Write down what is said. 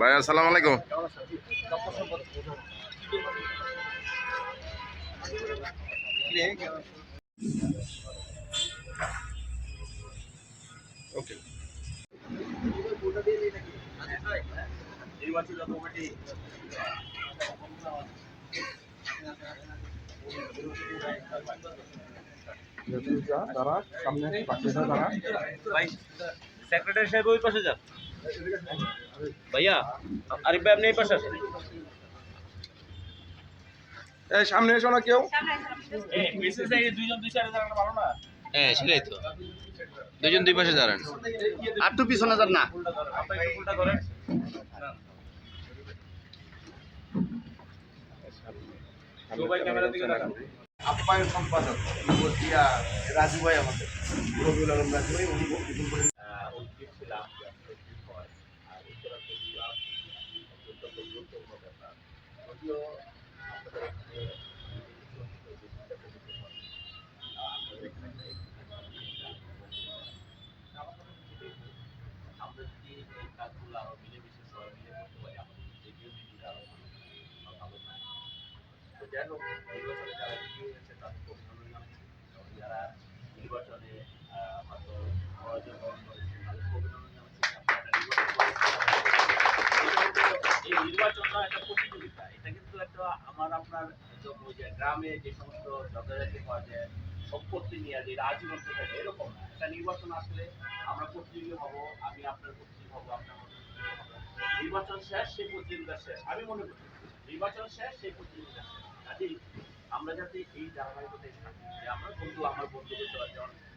ভাই আসসালামু আলাইকুম। ওকে। সামনে বাকিটা তারা সেক্রেটারি সাহেব ওই পাশে যান। ভাইয়া আরিফ ভাই আপনি এই পাশে আসেন। এই সামনে এসো না কেউ। হ্যাঁ সেটাই তো। দুজন দুই পাশে দাঁড়ান। আর তো পিছনে যান না। আপনাকে উল্টা করেন। সবাই ক্যামেরা দিকে তাকান। আপ্যায়ন সম্পাদক রাজু ভাই আমাদের। রবিউল আলম রাজু ভাই উনি ছিলাম যে গ্রামে যে সমস্ত যথাযথ পাওয়া সম্পত্তি নিয়ে যে আজীবন থেকে এরকম। একটা নির্বাচন আসলে আমরা প্রতিযোগী হব আমি আপনার প্রতিযোগী নির্বাচন শেষ সেই প্রতিযোগিতা শেষ আমি মনে করি নির্বাচন শেষ সেই প্রতিযোগিতা শেষ আমরা যাতে এই ধারাবাহিকতায় থাকি যে আমরা বন্ধু আমার বন্ধু যেমন